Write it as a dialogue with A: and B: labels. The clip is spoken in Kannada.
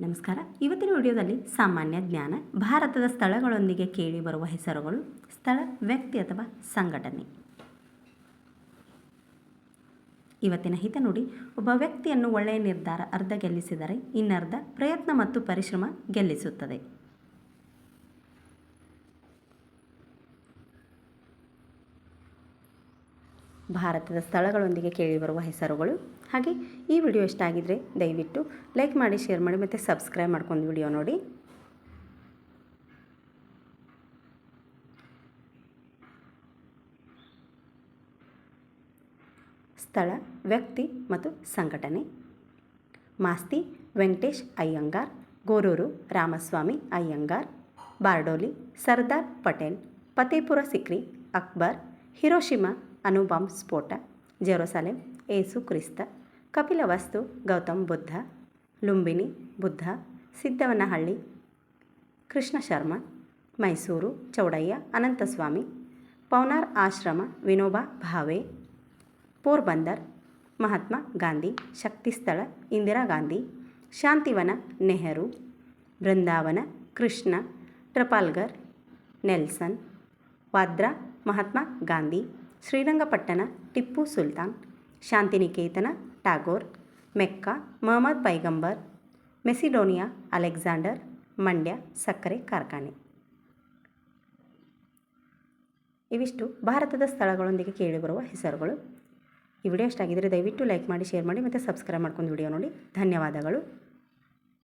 A: ನಮಸ್ಕಾರ. ಇವತ್ತಿನ ವಿಡಿಯೋದಲ್ಲಿ ಸಾಮಾನ್ಯ ಜ್ಞಾನ, ಭಾರತದ ಸ್ಥಳಗಳೊಂದಿಗೆ ಕೇಳಿ ಬರುವ ಹೆಸರುಗಳು ಸ್ಥಳ, ವ್ಯಕ್ತಿ ಅಥವಾ ಸಂಘಟನೆ. ಇವತ್ತಿನ ಹಿತನುಡಿ ಒಬ್ಬ ವ್ಯಕ್ತಿಯನ್ನು ಒಳ್ಳೆಯ ನಿರ್ಧಾರ ಅರ್ಧ ಗೆಲ್ಲಿಸಿದರೆ ಇನ್ನರ್ಧ ಪ್ರಯತ್ನ ಮತ್ತು ಪರಿಶ್ರಮ ಗೆಲ್ಲಿಸುತ್ತದೆ. ಭಾರತದ ಸ್ಥಳಗಳೊಂದಿಗೆ ಕೇಳಿಬರುವ ಹೆಸರುಗಳು. ಹಾಗೆ ಈ ವಿಡಿಯೋ ಇಷ್ಟ ಆಗಿದ್ರೆ ದಯವಿಟ್ಟು ಲೈಕ್ ಮಾಡಿ, ಶೇರ್ ಮಾಡಿ ಮತ್ತು ಸಬ್ಸ್ಕ್ರೈಬ್ ಮಾಡ್ಕೊಂಡು ವಿಡಿಯೋ ನೋಡಿ. ಸ್ಥಳ, ವ್ಯಕ್ತಿ ಮತ್ತು ಸಂಘಟನೆ. ಮಾಸ್ತಿ, ವೆಂಕಟೇಶ್ ಅಯ್ಯಂಗಾರ್. ಗೋರೂರು, ರಾಮಸ್ವಾಮಿ ಅಯ್ಯಂಗಾರ್. ಬಾರ್ಡೋಲಿ, ಸರ್ದಾರ್ ಪಟೇಲ್. ಫತೇಪುರ ಸಿಕ್ರಿ, ಅಕ್ಬರ್. ಹಿರೋಶಿಮಾ ಅಣುಬಾಂಬ್ ಸ್ಫೋಟ, ಜೆರೋಸಲೆಂ, ಏಸು ಕ್ರಿಸ್ತ Kapilavastu Gautam Buddha, Lumbini Buddha, Siddavanahalli, Krishna Sharma, Mysuru, Chowdaiah, Ananthaswamy, Paunar Ashram, Vinoba Bhave, Porbandar, Mahatma Gandhi, Shakti Sthal, Indira Gandhi, Shantivan Nehru, Brindavan Krishna, Trafalgar, Nelson, Vadra, Mahatma Gandhi Srirangapatna, Tipu Sultan, Shantiniketan, Tagore, Mecca, Muhammad ಪೈಗಂಬರ್, ಮೆಸಿಡೋನಿಯಾ, ಅಲೆಕ್ಸಾಂಡರ್, ಮಂಡ್ಯ, ಸಕ್ಕರೆ ಕಾರ್ಖಾನೆ. ಇವಿಷ್ಟು ಭಾರತದ ಸ್ಥಳಗಳೊಂದಿಗೆ ಕೇಳಿಬರುವ ಹೆಸರುಗಳು. ಈ ವಿಡಿಯೋ ಇಷ್ಟ ಆಗಿದ್ದರೆ ದಯವಿಟ್ಟು ಲೈಕ್ ಮಾಡಿ, ಶೇರ್ ಮಾಡಿ ಮತ್ತು ಸಬ್ಸ್ಕ್ರೈಬ್ ಮಾಡ್ಕೊಂಡು ವಿಡಿಯೋ ನೋಡಿ. ಧನ್ಯವಾದಗಳು.